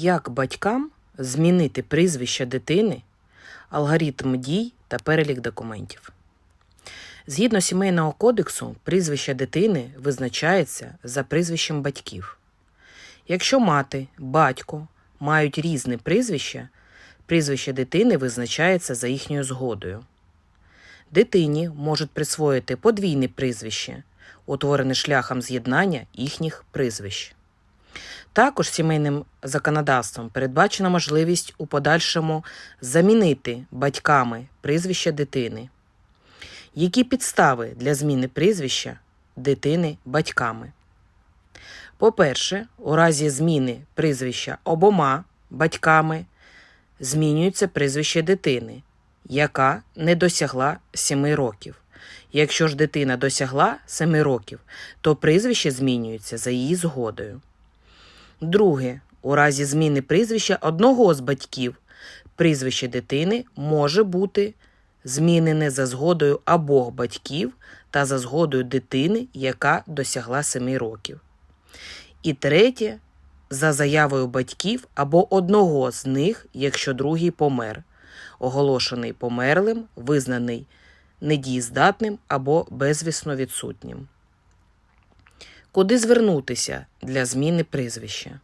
Як батькам змінити прізвище дитини, алгоритм дій та перелік документів? Згідно сімейного кодексу, прізвище дитини визначається за прізвищем батьків. Якщо мати, батько мають різне прізвище, прізвище дитини визначається за їхньою згодою. Дитині можуть присвоїти подвійне прізвище, утворене шляхом з'єднання їхніх прізвищ. Також сімейним законодавством передбачена можливість у подальшому замінити батьками прізвище дитини. Які підстави для зміни прізвища дитини батьками? По-перше, у разі зміни прізвища обома батьками змінюється прізвище дитини, яка не досягла 7 років. Якщо ж дитина досягла 7 років, то прізвище змінюється за її згодою. Друге, у разі зміни прізвища одного з батьків прізвище дитини може бути змінене за згодою обох батьків та за згодою дитини, яка досягла 7 років. І третє, за заявою батьків або одного з них, якщо другий помер, оголошений померлим, визнаний недієздатним або безвісно відсутнім. Куди звернутися для зміни прізвища?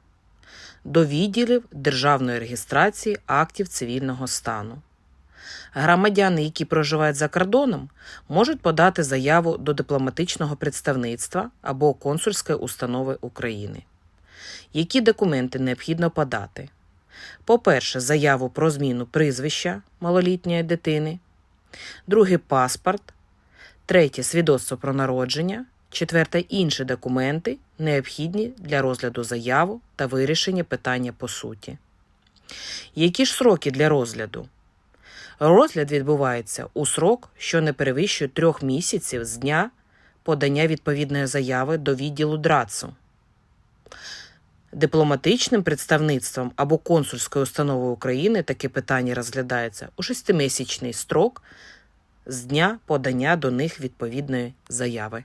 До відділів Державної реєстрації актів цивільного стану. Громадяни, які проживають за кордоном, можуть подати заяву до дипломатичного представництва або консульської установи України. Які документи необхідно подати? По-перше, заяву про зміну прізвища малолітньої дитини, другий паспорт, третє свідоцтво про народження, четверте інші документи, необхідні для розгляду заяву та вирішення питання по суті. Які ж сроки для розгляду? Розгляд відбувається у срок, що не перевищує трьох місяців з дня подання відповідної заяви до відділу ДРАЦу. Дипломатичним представництвом або консульською установою України таке питання розглядається у шестимісячний строк з дня подання до них відповідної заяви.